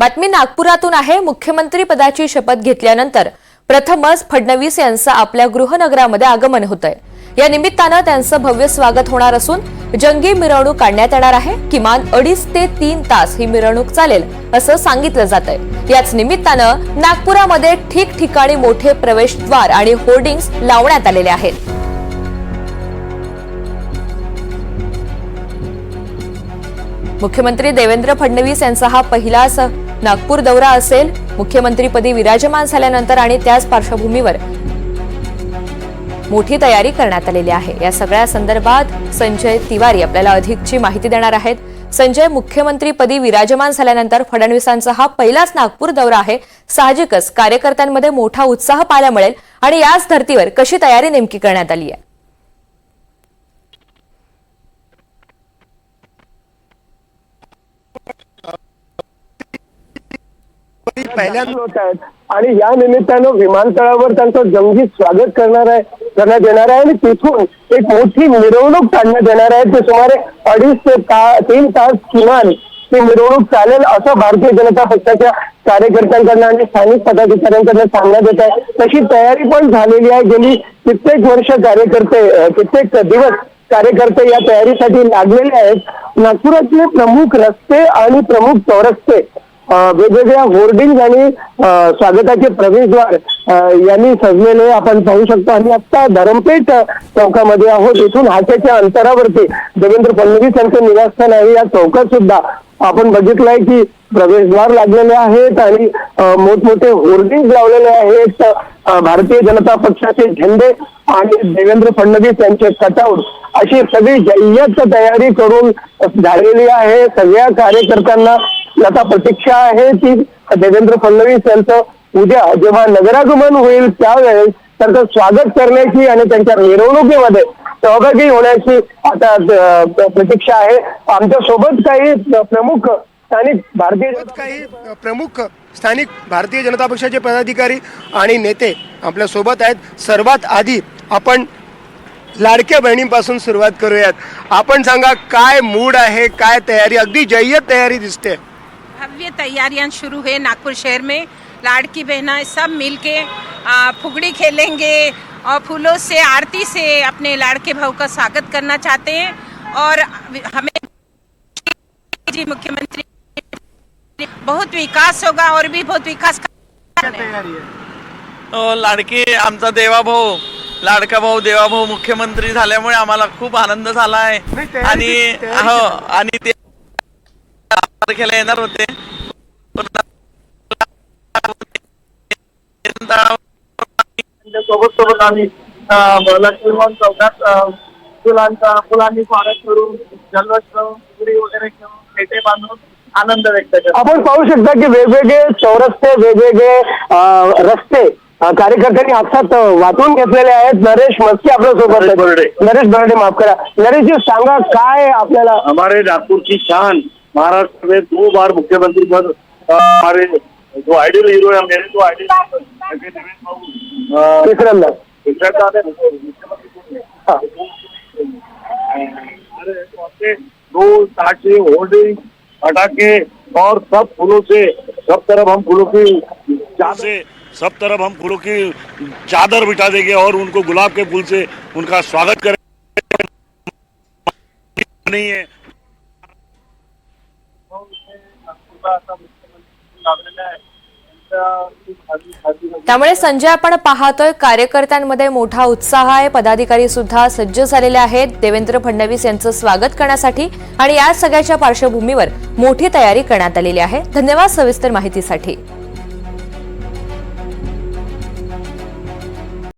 बातमी नागपुरातून आहे. मुख्यमंत्री पदाची शपथ घेतल्यानंतर प्रथमच फडणवीस यांचं आपल्या गृहनगरामध्ये आगमन होत आहे या निमित्तानं त्यांचं भव्य स्वागत होणार असून जंगी मिरवणूक काढण्यात येणार आहे. किमान अडीच ते तीन तास ही मिरवणूक चालेल असं सांगितलं जात आहे याच निमित्तानं नागपुरामध्ये ठिकठिकाणी मोठे प्रवेशद्वार आणि होर्डिंग्स लावण्यात आलेले आहेत. मुख्यमंत्री देवेंद्र फडणवीस यांचा हा पहिलाच नागपूर दौरा असेल मुख्यमंत्रीपदी विराजमान झाल्यानंतर आणि त्याच पार्श्वभूमीवर मोठी तयारी करण्यात आलेली आहे. या सगळ्या संदर्भात संजय तिवारी आपल्याला अधिकची माहिती देणार आहेत. संजय मुख्यमंत्रीपदी विराजमान झाल्यानंतर फडणवीसांचा हा पहिलाच नागपूर दौरा आहे. साहजिकच कार्यकर्त्यांमध्ये मोठा उत्साह पाहायला मिळेल आणि याच धर्तीवर कशी तयारी नेमकी करण्यात आली आहे? पहिल्यांदा होत आहेत आणि या निमित्तानं विमानतळावर त्यांचं जंगी स्वागत करणार आहे करण्यात येणार आहे. आणि तिथून एक मोठी मिरवणूक काढण्यात येणार आहे. ते सुमारे अडीच ते तीन तास किमान ती मिरवणूक चालेल असं भारतीय जनता पक्षाच्या कार्यकर्त्यांकडनं आणि स्थानिक पदाधिकाऱ्यांकडनं सांगण्यात येत आहे. तशी तयारी पण झालेली आहे गेली कित्येक वर्ष कार्यकर्ते कित्येक दिवस कार्यकर्ते या तयारीसाठी लागलेले आहेत. नागपुरातले प्रमुख रस्ते आणि प्रमुख चौरस्ते वेगवेगळ्या होर्डिंग आणि स्वागताचे प्रवेशद्वार यांनी सजलेले आपण पाहू शकतो. आणि आता धरमपेठ चौकामध्ये आहोत. इथून हाताच्या अंतरावरती देवेंद्र फडणवीस यांचं निवासस्थान आहे. या चौकात सुद्धा आपण बघितलंय की प्रवेशद्वार लागलेले आहेत आणि मोठमोठे होर्डिंग लावलेले आहेत. भारतीय जनता पक्षाचे झेंडे आणि देवेंद्र फडणवीस यांचे कटआउट अशी सगळी जय्यत तयारी करून झालेली आहे. सगळ्या कार्यकर्त्यांना आता प्रतीक्षा आहे की देवेंद्र फडणवीस यांचं उद्या जेव्हा नगरागमन होईल त्यावेळेस त्यांचं स्वागत करण्याची आणि त्यांच्या मिरवणुकीमध्ये सहभागी होण्याची आता प्रतीक्षा आहे. आमच्यासोबत काही प्रमुख स्थानिक भारतीय काही प्रमुख स्थानिक भारतीय जनता पक्षाचे पदाधिकारी आणि नेते आपल्यासोबत आहेत. सर्वात आधी आपण लाडक्या बहिणींपासून सुरुवात करूयात. आपण सांगा काय मूड आहे काय तयारी? अगदी जय्यत तयारी दिसते. भव्य तैयारियां शुरू है नागपुर शहर में। लाड़की बहना सब मिलके आ, फुगड़ी खेलेंगे और फूलों से आरती से अपने लाड़के भाव का स्वागत करना चाहते हैं। और हमें जी मुख्यमंत्री बहुत विकास होगा और भी बहुत विकास करना है। हो लाडकी आमचा देवाभाऊ लाडका भाऊ देवाभाऊ मुख्यमंत्री झाल्यामुळे आम्हाला खूप आनंद झाला आहे. आणि हो आणि ते तारखेला येणार होते. सोबत सोबत आम्ही लक्ष्मीमोहन चौकात फुलांचा फुलांनी स्वागत करून जल्लोष करून फुगडी वगैरे घेऊन पेटे बांधून आनंद व्यक्त करतो आपण पाहू शकता की वेगवेगळे चौरस्ते वेगवेगळे रस्ते कार्यकर्त्यांनी हातात वाटून घेतलेले आहेत नरेश मस्की आपल्यासोबत नरेश. बर्डे. नरेश बर्डे माफ करा नरेशजी सांगा काय आपल्याला हमारे नागपुर की शान महाराष्ट्र में दो बार मुख्यमंत्री पद हमारे जो आइडियल हीरो है मेरे तो आइडियल तिसऱ्यांदा मुख्यमंत्री हा. दो ताशे पटाखे और सब फूलों से सब तरफ़ हम फूलों की चादर से सब तरफ़ हम फूलों की चादर बिठा देंगे और उनको गुलाब के फूल से उनका स्वागत करेंगे नहीं है। त्यामुळे संजय आपण पाहतोय कार्यकर्त्यांमध्ये मोठा उत्साह आहे. पदाधिकारी सुद्धा सज्ज झालेले आहेत. देवेंद्र फडणवीस यांचं स्वागत करण्यासाठी आणि या सगळ्याच्या पार्श्वभूमीवर मोठी तयारी करण्यात आलेली आहे. धन्यवाद सविस्तर माहितीसाठी.